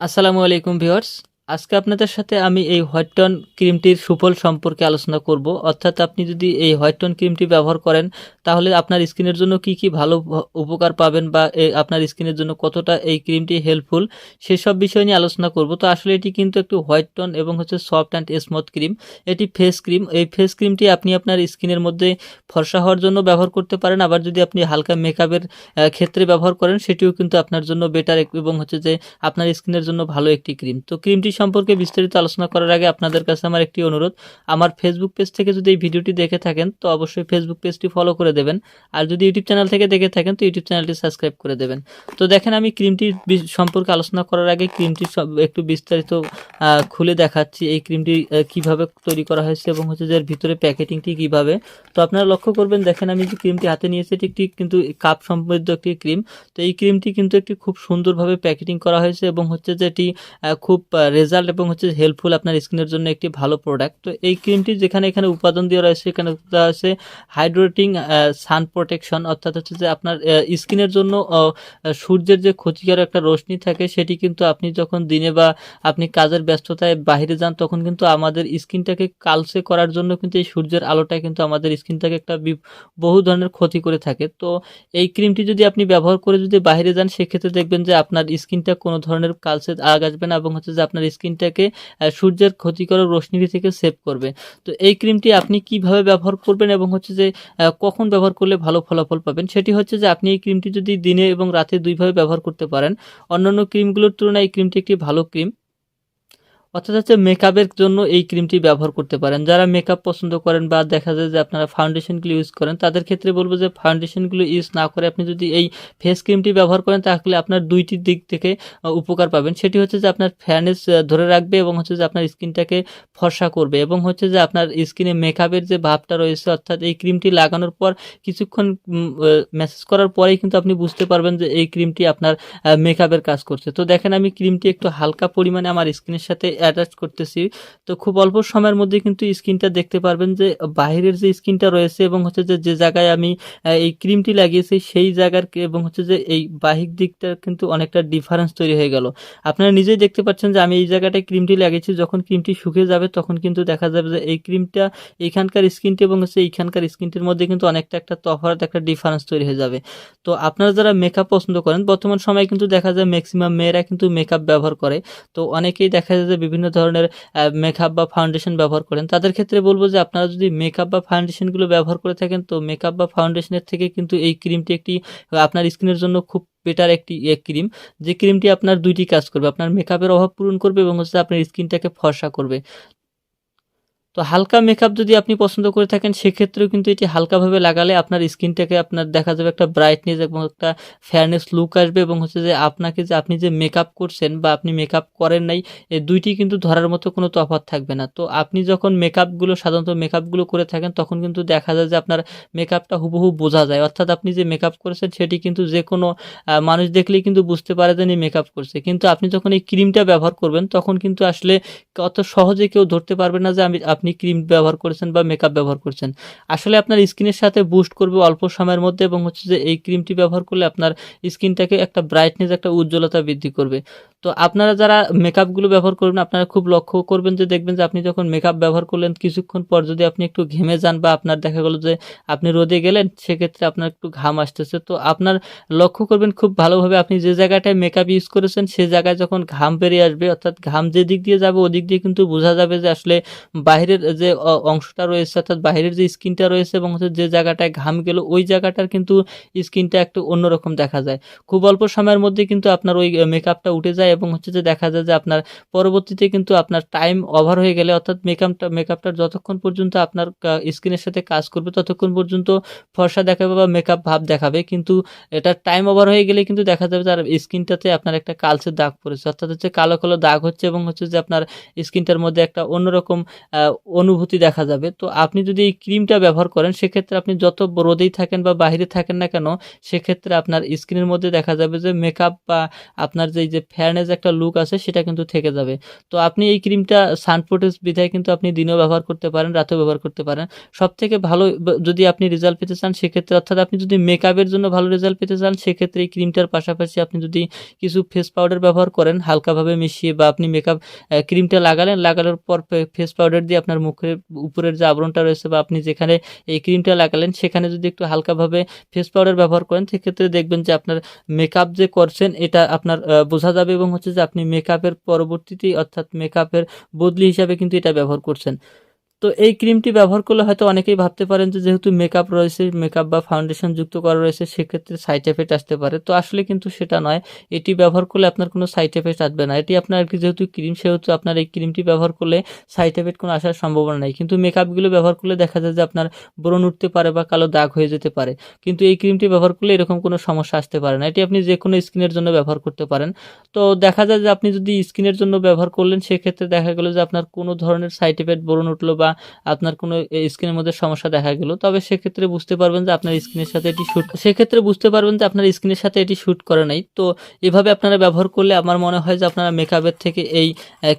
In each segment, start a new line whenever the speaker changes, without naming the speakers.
আসসালামু আলাইকুম ভিউয়ার্স। আজকে আপনাদের সাথে আমি এই হোয়াইট টোন ক্রিমটির সুফল সম্পর্কে আলোচনা করব। অর্থাৎ আপনি যদি এই হোয়াইট টোন ক্রিমটি ব্যবহার করেন, তাহলে আপনার স্কিনের জন্য কি কি ভালো উপকার পাবেন বা আপনার স্কিনের জন্য কতটা এই ক্রিমটি হেল্পফুল, সেসব বিষয় নিয়ে আলোচনা করব। তো আসলে এটি কিন্তু একটু হোয়াইট টোন এবং হচ্ছে সফট অ্যান্ড স্মুথ ক্রিম। এটি ফেস ক্রিম। এই ফেস ক্রিমটি আপনি আপনার স্কিনের মধ্যে ফর্সা হওয়ার জন্য ব্যবহার করতে পারেন। আবার যদি আপনি হালকা মেকআপের ক্ষেত্রে ব্যবহার করেন, সেটিও কিন্তু আপনার জন্য বেটার এবং হচ্ছে যে আপনার স্কিনের জন্য ভালো একটি ক্রিম। তো ক্রিমটি সম্পর্কে বিস্তারিত আলোচনা করার আগে আপনাদের কাছে আমার একটি অনুরোধ। আমার ফেসবুক পেজ থেকে যদি এই ভিডিওটি দেখে থাকেন, তো অবশ্যই ফেসবুক পেজটি ফলো করে দেবেন। আর যদি ইউটিউব চ্যানেল থেকে দেখে থাকেন, তো ইউটিউব চ্যানেলটি সাবস্ক্রাইব করে দেবেন। তো দেখেন, আমি ক্রিমটির বি- সম্পর্কে আলোচনা করার আগে ক্রিমটি একটু বিস্তারিত খুলে দেখাচ্ছি এই ক্রিমটি কীভাবে তৈরি করা হয়েছে এবং হচ্ছে যে এর ভিতরে প্যাকেটিংটি কীভাবে। তো আপনারা লক্ষ্য করবেন, দেখেন, আমি যে ক্রিমটি হাতে নিয়েছি, এটি একটি কিন্তু কাপ সমৃদ্ধ একটি ক্রিম তো এই ক্রিমটি কিন্তু একটি খুব সুন্দরভাবে প্যাকেটিং করা হয়েছে এবং হচ্ছে যে এটি খুব খুব রেজাল্ট এবং হচ্ছে হেল্পফুল আপনার স্কিনের জন্য একটি ভালো প্রোডাক্ট তো এই ক্রিমটি যেখানে এখানে উপাদান দেওয়া রয়েছে এখানে দেওয়া আছে হাইড্রেটিং সান প্রোটেকশন অর্থাৎ হচ্ছে যে আপনার স্কিনের জন্য সূর্যের যে ক্ষতিকারক একটা রশ্মি থাকে, সেটি কিন্তু আপনি যখন দিনে বা আপনি কাজের ব্যস্ততায় বাইরে যান, তখন কিন্তু আমাদের স্কিনটাকে কালসে করার জন্য কিন্তু এই সূর্যের আলোটা কিন্তু আমাদের স্কিনটাকে একটা বহু ধরনের ক্ষতি করে থাকে। তো এই ক্রিমটি যদি আপনি ব্যবহার করে যদি বাইরে যান, সেক্ষেত্রে দেখবেন যে আপনার স্কিনটা কোনো ধরনের কালসে আগ আসবে না এবং হচ্ছে যে আপনার স্কিনটাকে সূর্যের ক্ষতিকর রশ্মি থেকে সেভ করবে। তো এই ক্রিমটি আপনি কীভাবে ব্যবহার করবেন এবং হচ্ছে যে কখন ব্যবহার করলে ভালো ফলাফল পাবেন, সেটি হচ্ছে যে আপনি এই ক্রিমটি যদি দিনে এবং রাতে দুইভাবে ব্যবহার করতে পারেন, অন্যান্য ক্রিমগুলোর তুলনায় এই ক্রিমটি একটি ভালো ক্রিম। অর্থাৎ হচ্ছে মেকআপের জন্য এই ক্রিমটি ব্যবহার করতে পারেন। যারা মেকআপ পছন্দ করেন বা দেখা যায় যে আপনারা ফাউন্ডেশনগুলো ইউজ করেন, তাদের ক্ষেত্রে বলব যে ফাউন্ডেশনগুলো ইউজ না করে আপনি যদি এই ফেস ক্রিমটি ব্যবহার করেন, তাহলে আপনার দুইটি দিক থেকে উপকার পাবেন। সেটি হচ্ছে যে আপনার ফ্যানেস ধরে রাখবে এবং হচ্ছে যে আপনার স্কিনটাকে ফর্সা করবে এবং হচ্ছে যে আপনার স্কিনে মেকআপের যে ভাবটা রয়েছে, অর্থাৎ এই ক্রিমটি লাগানোর পর কিছুক্ষণ মেসেজ করার পরেই কিন্তু আপনি বুঝতে পারবেন যে এই ক্রিমটি আপনার মেকআপের কাজ করছে। তো দেখেন আমি ক্রিমটি একটু হালকা পরিমাণে আমার স্কিনের সাথে অ্যাটাচ করতেছি। তো খুব অল্প সময়ের মধ্যে কিন্তু স্কিনটা দেখতে পারবেন যে বাইরের যে স্কিনটা রয়েছে এবং হচ্ছে যে যে জায়গায় আমি এই ক্রিমটি লাগিয়েছি, সেই জায়গার এবং হচ্ছে যে, এই বাহিক দিকটা কিন্তু অনেকটা ডিফারেন্স তৈরি হয়ে গেল। আপনারা নিজেই দেখতে পাচ্ছেন যে, আমি এই জায়গাটায় ক্রিমটি লাগিয়েছি, যখন ক্রিমটি শুকিয়ে যাবে তখন কিন্তু দেখা যাবে যে, এই ক্রিমটা এইখানকার স্কিনটি এবং হচ্ছে এইখানকার স্কিনটির মধ্যে কিন্তু অনেকটা একটা তফাৎ, একটা ডিফারেন্স তৈরি হয়ে যাবে। তো আপনারা যারা মেকআপ পছন্দ করেন, বর্তমান সময়ে কিন্তু দেখা যায় ম্যাক্সিমাম মেয়েরা কিন্তু মেকআপ ব্যবহার করে। তো অনেকেই দেখা যায় যে বিভিন্ন ধরনের মেকআপ বা ফাউন্ডেশন ব্যবহার করেন। তাদের ক্ষেত্রে বলব যে আপনারা যদি মেকআপ বা ফাউন্ডেশনগুলো ব্যবহার করে থাকেন, তো মেকআপ বা ফাউন্ডেশনের থেকে কিন্তু এই ক্রিমটি একটি, আপনার স্কিনের জন্য খুব বেটার একটি ক্রিম যে ক্রিমটি আপনার দুইটি কাজ করবে। আপনার মেকআপের অভাব পূরণ করবে এবং হচ্ছে আপনার স্কিনটাকে ফর্সা করবে। তো হালকা মেকআপ যদি আপনি পছন্দ করে থাকেন, সেক্ষেত্রেও কিন্তু এটি হালকাভাবে লাগালে আপনার স্কিনটাকে আপনার দেখা যাবে একটা ব্রাইটনেস এবং একটা ফেয়ারনেস লুক আসবে এবং হচ্ছে যে আপনাকে যে আপনি যে মেকআপ করছেন বা আপনি মেকআপ করেন নাই এই দুইটি কিন্তু ধরার মতো কোনো তফাৎ থাকবে না। তো আপনি যখন মেকআপগুলো সাধারণত মেকআপগুলো করে থাকেন, তখন কিন্তু দেখা যায় যে আপনার মেকআপটা হুবহু বোঝা যায়। অর্থাৎ আপনি যে মেকআপ করেছেন, সেটি কিন্তু যে কোনো মানুষ দেখলেই কিন্তু বুঝতে পারে যে মেকআপ করছে। কিন্তু আপনি যখন এই ক্রিমটা ব্যবহার করবেন, তখন কিন্তু আসলে অত সহজে কেউ ধরতে পারবে না যে আমি, আপনি ক্রিম ব্যবহার করেছেন বা মেকআপ ব্যবহার করছেন। আসলে আপনার স্কিনের সাথে বুস্ট করবে অল্প সময়ের মধ্যে এবং হচ্ছে যে এই ক্রিমটি ব্যবহার করলে আপনার স্কিনটাকে একটা ব্রাইটনেস একটা উজ্জ্বলতা বৃদ্ধি করবে। তো আপনারা যারা মেকআপগুলো ব্যবহার করবেন, আপনারা খুব লক্ষ্য করবেন যে দেখবেন যে আপনি যখন মেকআপ ব্যবহার করলেন, কিছুক্ষণ পর যদি আপনি একটু ঘেমে যান বা আপনার দেখা গেলো যে আপনি রোদে গেলেন, সেক্ষেত্রে আপনার একটু ঘাম আসতেছে। তো আপনার লক্ষ্য করবেন খুব ভালোভাবে আপনি যে জায়গাটায় মেকআপ ইউজ করেছেন, সে জায়গায় যখন ঘাম বেরিয়ে আসবে, অর্থাৎ ঘাম যে দিক দিয়ে যাবে, ওদিক দিয়ে কিন্তু বোঝা যাবে যে আসলে বাইরের যে অংশটা রয়েছে, অর্থাৎ বাইরের যে স্কিনটা রয়েছে এবং হচ্ছে যে জায়গাটায় ঘাম গেল, ওই জায়গাটার কিন্তু স্কিনটা একটু অন্যরকম দেখা যায়। খুব অল্প সময়ের মধ্যে কিন্তু আপনার ওই মেকআপটা উঠে যায় এবং হচ্ছে যে দেখা যায় যে আপনার পরবর্তীতে কিন্তু আপনার টাইম ওভার হয়ে গেলে, অর্থাৎ মেকআপটা মেকআপটা যতক্ষণ পর্যন্ত আপনার স্কিনের সাথে কাজ করবে, ততক্ষণ পর্যন্ত ফর্সা দেখাবে বা মেকআপ ভাব দেখাবে। কিন্তু এটা টাইম ওভার হয়ে গেলে কিন্তু দেখা যাবে তার স্কিনটাতে আপনার একটা কালচে দাগ পড়েছে। অর্থাৎ হচ্ছে কালো কালো দাগ হচ্ছে এবং হচ্ছে যে আপনার স্কিনটার মধ্যে একটা অন্যরকম অনুভূতি দেখা যাবে। তো আপনি যদি এই ক্রিমটা ব্যবহার করেন, সেক্ষেত্রে আপনি যত রোদেই থাকেন বা বাইরে থাকেন না কেন, সেক্ষেত্রে আপনার স্কিনের মধ্যে দেখা যাবে যে মেকআপ বা আপনার যে যে ফেয়ারনেস একটা লুক আছে, সেটা কিন্তু থেকে যাবে। তো আপনি এই ক্রিমটা সানপ্রোটেস বিধায় কিন্তু আপনি দিনেও ব্যবহার করতে পারেন, রাতেও ব্যবহার করতে পারেন। সব থেকে ভালো যদি আপনি রেজাল্ট পেতে চান, সেক্ষেত্রে অর্থাৎ আপনি যদি মেকআপের জন্য ভালো রেজাল্ট পেতে চান, সেক্ষেত্রে এই ক্রিমটার পাশাপাশি আপনি যদি কিছু ফেস পাউডার ব্যবহার করেন, হালকাভাবে মিশিয়ে বা আপনি মেকআপ ক্রিমটা লাগালেন, লাগানোর পর ফেস পাউডার দিয়ে আপনার মুখের উপরের যে আবরণটা রয়েছে বা আপনি যেখানে এই ক্রিমটা লাগালেন, সেখানে যদি একটু হালকাভাবে ফেস পাউডার ব্যবহার করেন, সেক্ষেত্রে দেখবেন যে আপনার মেকআপ যে করছেন, এটা আপনার বোঝা যাবে এবং হচ্ছে যে আপনি মেকআপের পরবর্তীতেই অর্থাৎ মেকআপের বদলি হিসাবে কিন্তু এটা ব্যবহার করছেন। তো এই ক্রিমটি ব্যবহার করলে হয়তো অনেকেই ভাবতে পারেন যে যেহেতু মেকআপ রয়েছে মেকআপ বা ফাউন্ডেশন যুক্ত করা রয়েছে, সেক্ষেত্রে সাইড এফেক্ট আসতে পারে। তো আসলে কিন্তু সেটা নয়। এটি ব্যবহার করলে আপনার কোনো সাইড এফেক্ট আসবে না। এটি আপনার কি যেহেতু ক্রিম সেহেতু আপনার এই ক্রিমটি ব্যবহার করলে সাইড এফেক্ট কোনো আসার সম্ভাবনা নেই। কিন্তু মেকআপগুলো ব্যবহার করলে দেখা যায় যে আপনার ব্রণ উঠতে পারে বা কালো দাগ হয়ে যেতে পারে। কিন্তু এই ক্রিমটি ব্যবহার করলে এরকম কোনো সমস্যা আসতে পারে না। এটি আপনি যে কোনো স্কিনের জন্য ব্যবহার করতে পারেন। তো দেখা যায় যে আপনি যদি স্কিনের জন্য ব্যবহার করলেন, সেক্ষেত্রে দেখা গেলো যে আপনার কোনো ধরনের সাইড এফেক্ট ব্রণ উঠল বা আপনার কোনো স্কিনের মধ্যে সমস্যা দেখা গেল, তবে সেক্ষেত্রে বুঝতে পারবেন যে আপনার স্কিনের সাথে এটি শ্যুট সেক্ষেত্রে বুঝতে পারবেন যে আপনার স্কিনের সাথে এটি শ্যুট করে নাই। তো এভাবে আপনারা ব্যবহার করলে আমার মনে হয় যে আপনারা মেকআপের থেকে এই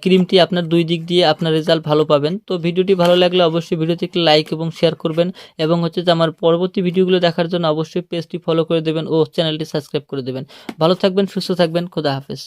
ক্রিমটি আপনার দুই দিক দিয়ে আপনার রেজাল্ট ভালো পাবেন। তো ভিডিওটি ভালো লাগলে অবশ্যই ভিডিওতে একটি লাইক এবং শেয়ার করবেন এবং হচ্ছে যে আমার পরবর্তী ভিডিওগুলো দেখার জন্য অবশ্যই পেজটি ফলো করে দেবেন ও চ্যানেলটি সাবস্ক্রাইব করে দেবেন। ভালো থাকবেন, সুস্থ থাকবেন, খোদা হাফেজ।